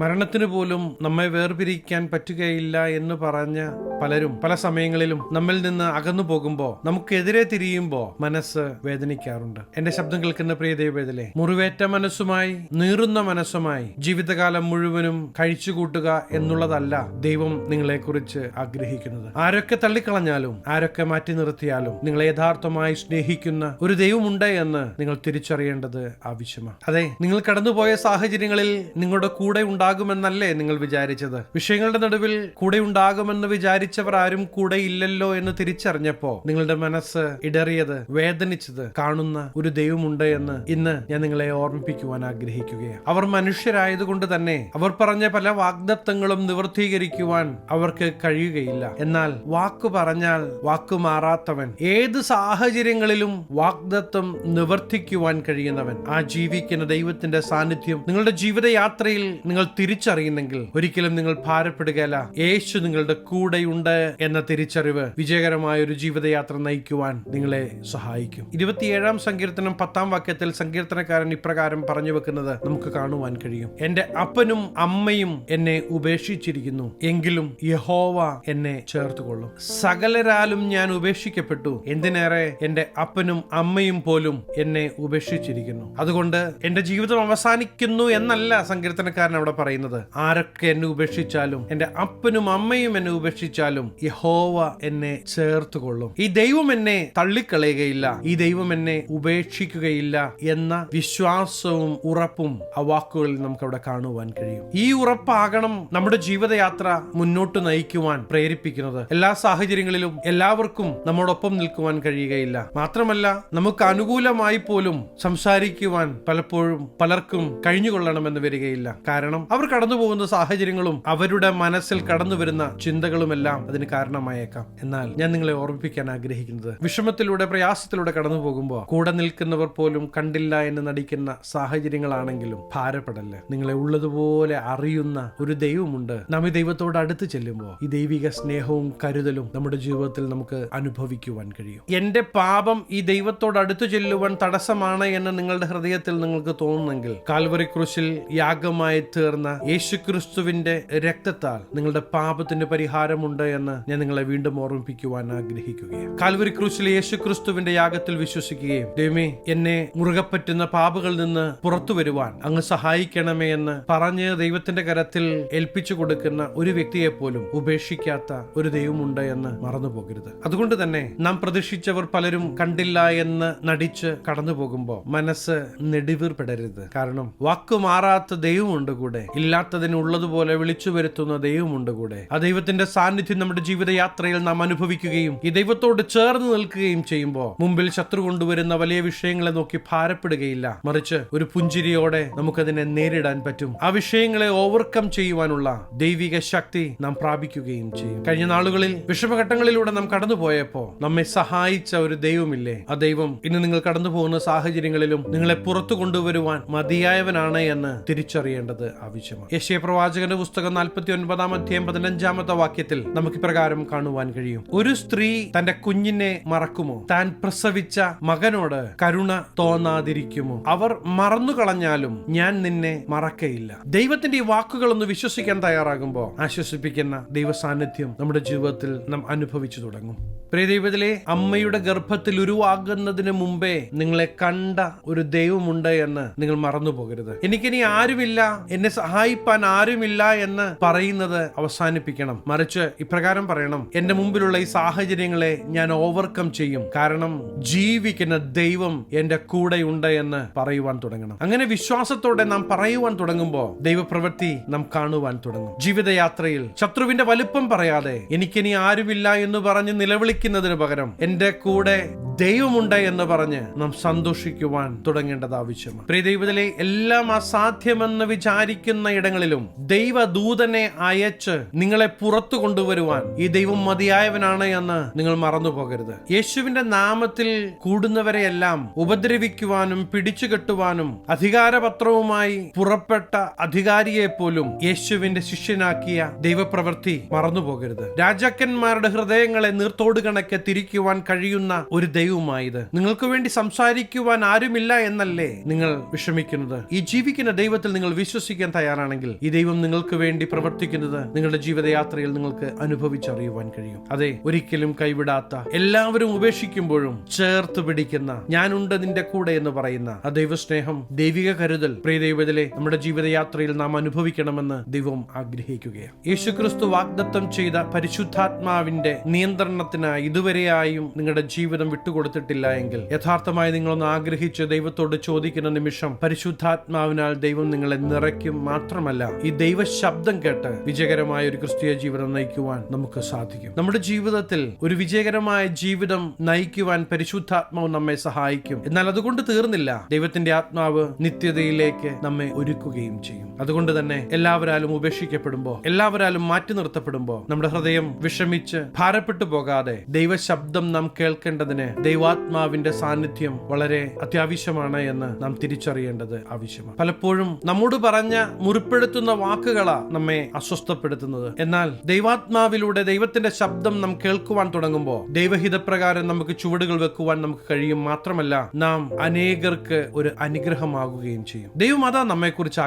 മരണത്തിന് പോലും നമ്മെ വേർപിരിക്കാൻ പറ്റുകയില്ല എന്ന് പറഞ്ഞ പലരും പല സമയങ്ങളിലും നമ്മിൽ നിന്ന് അകന്നു പോകുമ്പോ നമുക്കെതിരെ തിരിയുമ്പോൾ മനസ്സ് വേദനിക്കാറുണ്ട്. എന്റെ ശബ്ദം കേൾക്കുന്ന പ്രിയ ദൈവത്തിലെ മുറിവേറ്റ മനസ്സുമായി നീറുന്ന മനസ്സുമായി ജീവിതകാലം മുഴുവനും കഴിച്ചുകൂട്ടുക എന്നുള്ളതല്ല ദൈവം നിങ്ങളെക്കുറിച്ച് ആഗ്രഹിക്കുന്നത്. ആരൊക്കെ തള്ളിക്കളഞ്ഞാലും ആരൊക്കെ മാറ്റി നിർത്തിയാലും നിങ്ങളെ യഥാർത്ഥമായി സ്നേഹിക്കുന്ന ഒരു ദൈവമുണ്ട് എന്ന് നിങ്ങൾ തിരിച്ചറിയേണ്ടത് ആവശ്യമാണ്. അതെ നിങ്ങൾ കടന്നുപോയ സാഹചര്യങ്ങളിൽ നിങ്ങളുടെ കൂടെ ഉണ്ടാകുമെന്നല്ലേ നിങ്ങൾ വിചാരിച്ചത്? വിഷയങ്ങളുടെ നടുവിൽ കൂടെ ഉണ്ടാകുമെന്ന് വിചാരിച്ചവർ ആരും കൂടെ ഇല്ലല്ലോ എന്ന് തിരിച്ചറിഞ്ഞപ്പോ നിങ്ങളുടെ മനസ്സ് ഇടറിയത് വേദനിച്ചത് കാണുന്ന ഒരു ദൈവമുണ്ട് എന്ന് ഇന്ന് ഞാൻ നിങ്ങളെ ഓർമ്മിപ്പിക്കുവാൻ ആഗ്രഹിക്കുകയാണ്. അവർ മനുഷ്യരായതുകൊണ്ട് തന്നെ അവർ പറഞ്ഞ പല വാഗ്ദത്തങ്ങളും നിവർത്തീകരിക്കുവാൻ അവർക്ക് കഴിയുകയില്ല. എന്നാൽ വാക്കു പറഞ്ഞാൽ വാക്കു മാറാത്തവൻ ഏത് സാഹചര്യങ്ങളിലും വാഗ്ദത്തം നിവർത്തിക്കുവാൻ കഴിയുന്നവൻ. ആ ജീവിക്കുന്ന ദൈവത്തിന്റെ സാന്നിധ്യം നിങ്ങളുടെ ജീവിതയാത്രയിൽ നിങ്ങൾ തിരിച്ചറിയുന്നെങ്കിൽ ഒരിക്കലും നിങ്ങൾ ഭാരപ്പെടുകയല്ല. യേശു നിങ്ങളുടെ കൂടെയുണ്ട് എന്ന തിരിച്ചറിവ് വിജയകരമായ ഒരു ജീവിതയാത്ര നയിക്കുവാൻ നിങ്ങളെ സഹായിക്കും. ഇരുപത്തിയേഴാം സങ്കീർത്തനം പത്താം വാക്യത്തിൽ സങ്കീർത്തനക്കാരൻ ഇപ്രകാരം പറഞ്ഞു വെക്കുന്നത് നമുക്ക് കാണുവാൻ കഴിയും. എന്റെ അപ്പനും അമ്മയും എന്നെ ഉപേക്ഷിച്ചിരിക്കുന്നു എങ്കിലും യഹോവ എന്നെ ചേർത്തുകൊള്ളും. സകലരാലും ഞാൻ ഉപേക്ഷിക്കപ്പെട്ടു എന്തിനേറെ എന്റെ അപ്പനും അമ്മയും പോലും എന്നെ ഉപേക്ഷിച്ചിരിക്കുന്നു. അതുകൊണ്ട് എന്റെ ജീവിതം അവസാനിക്കുന്നു എന്നല്ല സങ്കീർത്തനക്കാരൻ അവിടെ പറയുന്നത്? ആരൊക്കെ എന്നെ ഉപേക്ഷിച്ചാലും എന്റെ അപ്പനും അമ്മയും എന്നെ ഉപേക്ഷിച്ചാലും യഹോവ എന്നെ ചേർത്ത് കൊള്ളും ഈ ദൈവം എന്നെ തള്ളിക്കളയുകയില്ല ഈ ദൈവം എന്നെ ഉപേക്ഷിക്കുകയില്ല എന്ന വിശ്വാസവും ഉറപ്പും ആ വാക്കുകളിൽ നമുക്ക് അവിടെ കാണുവാൻ കഴിയും. ഈ ഉറപ്പാകണം നമ്മുടെ ജീവിതയാത്ര മുന്നോട്ട് നയിക്കുവാൻ പ്രേരിപ്പിക്കുന്നത്. എല്ലാ സാഹചര്യങ്ങളിലും എല്ലാവർക്കും നമ്മോടൊപ്പം നിൽക്കുവാൻ കഴിയുകയില്ല. മാത്രമല്ല നമുക്ക് അനുകൂലമായി പോലും സംസാരിക്കുവാൻ പലപ്പോഴും പലർക്കും കഴിഞ്ഞുകൊള്ളണമെന്ന് വരികയില്ല. കാരണം അവർ കടന്നു പോകുന്ന സാഹചര്യങ്ങളും അവരുടെ മനസ്സിൽ കടന്നു വരുന്ന ചിന്തകളുമെല്ലാം അതിന് കാരണമായേക്കാം. എന്നാൽ ഞാൻ നിങ്ങളെ ഓർമ്മിപ്പിക്കാൻ ആഗ്രഹിക്കുന്നത് വിഷമത്തിലൂടെ പ്രയാസത്തിലൂടെ കടന്നു പോകുമ്പോൾ കൂടെ നിൽക്കുന്നവർ പോലും കണ്ടില്ല എന്ന് നടിക്കുന്ന സാഹചര്യങ്ങളാണെങ്കിലും ഭാരപ്പെടല്ല? നിങ്ങളെ ഉള്ളതുപോലെ അറിയുന്ന ഒരു ദൈവമുണ്ട്. നാം ഈ ദൈവത്തോട് അടുത്ത് ചെല്ലുമ്പോൾ ഈ ദൈവിക സ്നേഹവും കരുതലും നമ്മുടെ ജീവിതത്തിൽ നമുക്ക് അനുഭവിക്കുവാൻ കഴിയും. എന്റെ പാപം ഈ ദൈവത്തോട് അടുത്തു ചെല്ലുവാൻ തടസ്സമാണ് എന്ന് നിങ്ങളുടെ ഹൃദയത്തിൽ നിങ്ങൾക്ക് തോന്നുന്നെങ്കിൽ കാൽവറി ക്രൂശിൽ യാഗമായി തീർന്ന യേശുക്രിസ്തുവിന്റെ രക്തത്താൽ നിങ്ങളുടെ പാപത്തിന് പരിഹാരമുണ്ട് എന്ന് ഞാൻ നിങ്ങളെ വീണ്ടും ഓർമ്മിപ്പിക്കുവാൻ ആഗ്രഹിക്കുകയാണ്. കാൽവരി ക്രൂശിലെ യേശുക്രിസ്തുവിന്റെ യാഗത്തിൽ വിശ്വസിക്കുകയും ദൈവമേ എന്നെ മുറുകെ പറ്റുന്ന പാപങ്ങളിൽ നിന്ന് പുറത്തു വരുവാൻ അങ്ങ് സഹായിക്കണമേ എന്ന് പറഞ്ഞ് ദൈവത്തിന്റെ കരത്തിൽ ഏൽപ്പിച്ചു കൊടുക്കുന്ന ഒരു വ്യക്തിയെ പോലും ഉപേക്ഷിക്കാത്ത ഒരു ദൈവമുണ്ട് എന്ന് മറന്നു പോകരുത് അതുകൊണ്ട് തന്നെ നാം പ്രതീക്ഷിച്ചവർ പലരും കണ്ടില്ല എന്ന് നടിച്ച് കടന്നു പോകുമ്പോൾ മനസ്സ് നെടിവീർപ്പെടരുത് കാരണം വാക്കു മാറാത്ത ദൈവമുണ്ട് കൂടെ. ഇല്ലാത്തതിന് ഉള്ളതുപോലെ വിളിച്ചു വരുത്തുന്ന ദൈവമുണ്ട് കൂടെ. ആ ദൈവത്തിന്റെ സാന്നിധ്യം നമ്മുടെ ജീവിതയാത്രയിൽ നാം അനുഭവിക്കുകയും ഈ ദൈവത്തോട് ചേർന്ന് നിൽക്കുകയും ചെയ്യുമ്പോൾ മുമ്പിൽ ശത്രു കൊണ്ടുവരുന്ന വലിയ വിഷയങ്ങളെ നോക്കി ഭാരപ്പെടുകയില്ല. മറിച്ച് ഒരു പുഞ്ചിരിയോടെ നമുക്കതിനെ നേരിടാൻ പറ്റും. ആ വിഷയങ്ങളെ ഓവർകം ചെയ്യുവാനുള്ള ദൈവിക ശക്തി നാം പ്രാപിക്കുകയും ചെയ്യും. കഴിഞ്ഞ നാളുകളിൽ വിഷമഘട്ടങ്ങളിലൂടെ നാം കടന്നുപോയപ്പോ നമ്മെ സഹായിച്ച ഒരു ദൈവമില്ലേ? ആ ദൈവം ഇന്ന് നിങ്ങൾ കടന്നു പോകുന്ന സാഹചര്യങ്ങളിലും നിങ്ങളെ പുറത്തു കൊണ്ടുവരുവാൻ മതിയായവനാണ് എന്ന് തിരിച്ചറിയേണ്ടത് ആവശ്യമാണ് യശയ പ്രവാചകന്റെ പുസ്തകം നാൽപ്പത്തി ഒൻപതാം അധ്യായം പതിനഞ്ചാമത്തെ വാക്യത്തിൽ നമുക്ക് പ്രകാരം കാണുവാൻ കഴിയും. ഒരു സ്ത്രീ തന്റെ കുഞ്ഞിനെ മറക്കുമോ? താൻ പ്രസവിച്ച മകനോട് കരുണ തോന്നാതിരിക്കുമോ? അവർ മറന്നു കളഞ്ഞാലും ഞാൻ നിന്നെ മറക്കയില്ല. ദൈവത്തിന്റെ ഈ വാക്കുകളൊന്ന് വിശ്വസിക്കാൻ തയ്യാറാകുമ്പോൾ ആശ്വസിപ്പിക്കുന്ന ദൈവ സാന്നിധ്യം നമ്മുടെ ജീവിതത്തിൽ നാം അനുഭവിച്ചു തുടങ്ങും. പ്രിയ ദൈവത്തിലെ അമ്മയുടെ ഗർഭത്തിൽ ഉരുവാകുന്നതിന് മുമ്പേ നിങ്ങളെ കണ്ട ഒരു ദൈവമുണ്ട് എന്ന് നിങ്ങൾ മറന്നു പോകരുത് എനിക്കിനി ആരുമില്ല. എന്നെ സഹായിപ്പാൻ ആരുമില്ല എന്ന് പറയുന്നത് അവസാനിപ്പിക്കണം. മറിച്ച് ഇപ്രകാരം പറയണം. എന്റെ മുമ്പിലുള്ള ഈ സാഹചര്യങ്ങളെ ഞാൻ ഓവർകം ചെയ്യും. കാരണം ജീവിക്കുന്ന ദൈവം എന്റെ കൂടെയുണ്ട് എന്ന് പറയുവാൻ തുടങ്ങണം. അങ്ങനെ വിശ്വാസത്തോടെ നാം പറയുവാൻ തുടങ്ങുമ്പോൾ ദൈവപ്രവൃത്തി നാം കാണുവാൻ തുടങ്ങും. ജീവിതയാത്രയിൽ ശത്രുവിന്റെ വലുപ്പം പറയാതെ എനിക്കിനി ആരുമില്ല എന്ന് പറഞ്ഞ് നിലവിളിക്കുന്നതിന് പകരം എന്റെ കൂടെ ദൈവമുണ്ട് എന്ന് പറഞ്ഞ് നാം സന്തോഷിക്കുവാൻ തുടങ്ങേണ്ടത് ആവശ്യമാണ്. പ്രിയ ദൈവത്തിലെ എല്ലാം അസാധ്യമെന്ന് വിചാരിക്കുന്ന ഇടങ്ങളിലും ദൈവദൂതനെ അയച്ച് നിങ്ങളെ പുറത്തു കൊണ്ടുവരുവാൻ ഈ ദൈവം മതിയായവനാണ് എന്ന് നിങ്ങൾ മറന്നു പോകരുത്. യേശുവിന്റെ നാമത്തിൽ കൂടുന്നവരെയെല്ലാം ഉപദ്രവിക്കുവാനും പിടിച്ചുകെട്ടുവാനും അധികാരപത്രവുമായി പുറപ്പെട്ട അധികാരിയെ പോലും യേശുവിന്റെ ശിഷ്യനാക്കിയ ദൈവപ്രവൃത്തി മറന്നു പോകരുത്. രാജാക്കന്മാരുടെ ഹൃദയങ്ങളെ നീർത്തോട് കണക്കെ തിരിക്കുവാൻ കഴിയുന്ന ഒരു ദൈവമായത് നിങ്ങൾക്ക് വേണ്ടി സംസാരിക്കുവാൻ ആരുമില്ല എന്നല്ലേ നിങ്ങൾ വിഷമിക്കുന്നത്? ഈ ജീവിക്കുന്ന ദൈവത്തിൽ നിങ്ങൾ വിശ്വസിക്കാൻ തയ്യാറാണെങ്കിൽ ഈ ദൈവം നിങ്ങൾക്ക് വേണ്ടി പ്രവർത്തിക്കുന്നത് നിങ്ങളുടെ ജീവിതയാത്രയിൽ നിങ്ങൾക്ക് അനുഭവിച്ചറിയുവാൻ കഴിയും. അതെ ഒരിക്കലും കൈവിടാത്ത എല്ലാവരും ഉപേക്ഷിക്കുമ്പോഴും ചേർത്ത് പിടിക്കുന്ന ഞാനുണ്ട് നിന്റെ കൂടെ എന്ന് പറയുന്ന ആ ദൈവസ്നേഹം ദൈവിക കരുതൽ പ്രിയ ദൈവത്തിലെ നമ്മുടെ ജീവിതയാത്രയിൽ നാം അനുഭവിക്കണമെന്ന് ദൈവം ആഗ്രഹിക്കുകയാണ്. യേശുക്രിസ്തു വാഗ്ദത്തം ചെയ്ത പരിശുദ്ധാത്മാവിന്റെ നിയന്ത്രണത്തിനായി ഇതുവരെയായും നിങ്ങളുടെ ജീവിതം വിട്ടുകൊടുത്തിട്ടില്ല എങ്കിൽ യഥാർത്ഥമായി നിങ്ങളൊന്ന് ആഗ്രഹിച്ച് ദൈവത്തോട് ചോദിക്കുന്ന നിമിഷം പരിശുദ്ധാത്മാവിനാൽ ദൈവം നിങ്ങളെ നിറയ്ക്കും മാത്രമല്ല ഈ ദൈവ ശബ്ദം കേട്ട് വിജയകരമായ ഒരു ക്രിസ്തീയ ജീവിതം നയിക്കുവാൻ നമുക്ക് സാധിക്കും. നമ്മുടെ ജീവിതത്തിൽ ഒരു വിജയകരമായ ജീവിതം നയിക്കുവാൻ പരിശുദ്ധാത്മാവ് നമ്മെ സഹായിക്കും. എന്നാൽ അതുകൊണ്ട് തീർന്നില്ല. ദൈവത്തിന്റെ ആത്മാവ് നിത്യതയിലേക്ക് നമ്മെ ഒരുക്കുകയും ചെയ്യും. അതുകൊണ്ട് തന്നെ എല്ലാവരാലും ഉപേക്ഷിക്കപ്പെടുമ്പോ എല്ലാവരാലും മാറ്റി നിർത്തപ്പെടുമ്പോ നമ്മുടെ ഹൃദയം വിഷമിച്ച് ഭാരപ്പെട്ടു പോകാതെ ദൈവശബ്ദം നാം കേൾക്കേണ്ടതിന് ദൈവാത്മാവിന്റെ സാന്നിധ്യം വളരെ അത്യാവശ്യമാണ് എന്ന് നാം തിരിച്ചറിയേണ്ടത് ആവശ്യമാണ്. പലപ്പോഴും നമ്മോട് പറഞ്ഞ മുറിപ്പെടുത്തുന്ന വാക്കുകളാ നമ്മെ അസ്വസ്ഥപ്പെടുത്തുന്നത്. എന്നാൽ ദൈവാത്മാവിലൂടെ ദൈവത്തിന്റെ ശബ്ദം നാം കേൾക്കുവാൻ തുടങ്ങുമ്പോൾ ദൈവഹിതപ്രകാരം നമുക്ക് ചുവടുകൾ വെക്കുവാൻ നമുക്ക് കഴിയും മാത്രമല്ല നാം അനേകർക്ക് ഒരു അനുഗ്രഹമാകുകയും ചെയ്യും. ദൈവം അതാ നമ്മെ കുറിച്ച്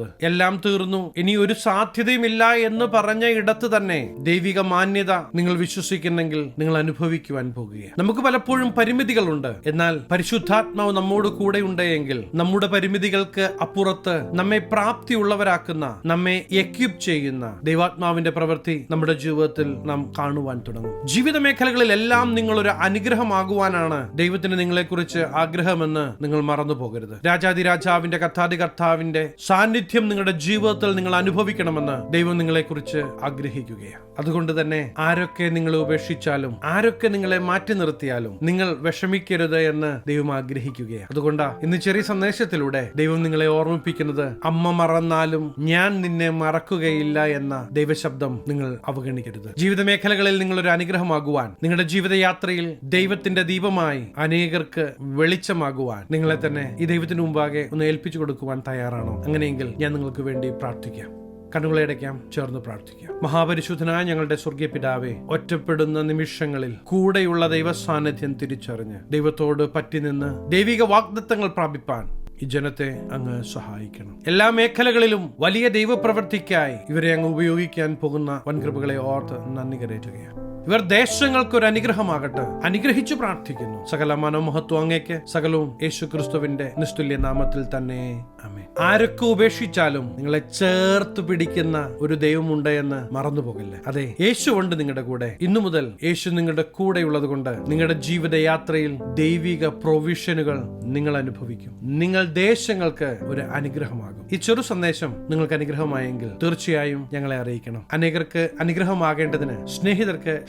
ആഗ്രഹിക്കുന്നത് എല്ലാം തീർന്നു. ഇനി ഒരു സാധ്യതയുമില്ല എന്ന് പറഞ്ഞ ഇടത്ത് തന്നെ ദൈവിക മാന്യത നിങ്ങൾ വിശ്വസിക്കുന്നെങ്കിൽ നിങ്ങൾ അനുഭവിക്കുവാൻ പോകുകയാണ്. നമുക്ക് പലപ്പോഴും പരിമിതികളുണ്ട്. എന്നാൽ പരിശുദ്ധാത്മാവ് നമ്മോട് കൂടെ ഉണ്ടെങ്കിൽ നമ്മുടെ പരിമിതികൾക്ക് അപ്പുറത്ത് നമ്മെ പ്രാപ്തിയുള്ളവരാക്കുന്ന നമ്മെ എക്യുപ് ചെയ്യുന്ന ദൈവാത്മാവിന്റെ പ്രവൃത്തി നമ്മുടെ ജീവിതത്തിൽ നാം കാണുവാൻ തുടങ്ങും. ജീവിത മേഖലകളിലെല്ലാം നിങ്ങൾ ഒരു അനുഗ്രഹമാകുവാനാണ് ദൈവത്തിന് നിങ്ങളെക്കുറിച്ച് ആഗ്രഹമെന്ന് നിങ്ങൾ മറന്നു പോകരുത് രാജാതി രാജാവിന്റെ കഥാതി കർത്താവിന്റെ സാന്നിധ്യം നിങ്ങളുടെ ജീവിതത്തിൽ നിങ്ങൾ അനുഭവിക്കണമെന്ന് ദൈവം നിങ്ങളെക്കുറിച്ച് ആഗ്രഹിക്കുകയാണ്. അതുകൊണ്ട് തന്നെ ആരൊക്കെ നിങ്ങളെ ഉപേക്ഷിച്ചാലും ആരൊക്കെ നിങ്ങളെ മാറ്റി നിർത്തിയാലും നിങ്ങൾ വിഷമിക്കരുത് എന്ന് ദൈവം ആഗ്രഹിക്കുകയാണ്. അതുകൊണ്ടാ ഇന്ന് ചെറിയ സന്ദേശത്തിലൂടെ ദൈവം നിങ്ങളെ ഓർമ്മിപ്പിക്കുന്നത് അമ്മ മറന്നാലും ഞാൻ നിന്നെ മറക്കുകയില്ല എന്ന ദൈവശബ്ദം നിങ്ങൾ അവഗണിക്കരുത്. ജീവിത മേഖലകളിൽ നിങ്ങൾ ഒരു അനുഗ്രഹമാകുവാൻ നിങ്ങളുടെ ജീവിതയാത്രയിൽ ദൈവത്തിന്റെ ദീപമായി അനേകർക്ക് വെളിച്ചമാകുവാൻ നിങ്ങളെ തന്നെ ഈ ദൈവത്തിന് മുമ്പാകെ ഒന്ന് ഏൽപ്പിച്ചു കൊടുക്കുവാൻ തയ്യാറാണോ? അങ്ങനെയെങ്കിൽ ഞാൻ നിങ്ങൾക്ക് വേണ്ടി പ്രാർത്ഥിക്കാം. കണ്ണുകളെ അടയ്ക്കാം ചേർന്ന് പ്രാർത്ഥിക്കാം. മഹാപരിശുദ്ധനായ ഞങ്ങളുടെ സ്വർഗീയ പിതാവെ ഒറ്റപ്പെടുന്ന നിമിഷങ്ങളിൽ കൂടെയുള്ള ദൈവസാന്നിധ്യം തിരിച്ചറിഞ്ഞ് ദൈവത്തോട് പറ്റി നിന്ന് ദൈവിക വാഗ്ദത്തങ്ങൾ പ്രാപിപ്പാൻ ഈ ജനത്തെ അങ്ങ് സഹായിക്കണം. എല്ലാ മേഖലകളിലും വലിയ ദൈവപ്രവൃത്തിക്കായി ഇവരെ അങ്ങ് ഉപയോഗിക്കാൻ പോകുന്ന വൻകൃപകളെ ഓർത്ത് നന്ദി കരയറ്റുകയാണ് ഇവർ ദേശങ്ങൾക്ക് ഒരു അനുഗ്രഹമാകട്ടെ അനുഗ്രഹിച്ചു പ്രാർത്ഥിക്കുന്നു. സകല മനോമഹത്വം അങ്ങേക്ക്. സകലവും യേശു ക്രിസ്തുവിന്റെ നിസ്തുല്യ നാമത്തിൽ തന്നെ. അമേ ആരൊക്കെ ഉപേക്ഷിച്ചാലും നിങ്ങളെ ചേർത്ത് പിടിക്കുന്ന ഒരു ദൈവമുണ്ട് എന്ന് മറന്നു പോകില്ല അതെ യേശു ഉണ്ട് നിങ്ങളുടെ കൂടെ. ഇന്നു മുതൽ യേശു നിങ്ങളുടെ കൂടെയുള്ളത് കൊണ്ട് നിങ്ങളുടെ ജീവിതയാത്രയിൽ ദൈവിക പ്രൊവിഷനുകൾ നിങ്ങൾ അനുഭവിക്കും. നിങ്ങൾ ദേശങ്ങൾക്ക് ഒരു അനുഗ്രഹമാകും. ഈ ചെറു സന്ദേശം നിങ്ങൾക്ക് അനുഗ്രഹമായെങ്കിൽ തീർച്ചയായും ഞങ്ങളെ അറിയിക്കണം. അനേകർക്ക് അനുഗ്രഹമാകേണ്ടതിന് സ്നേഹിതർക്ക്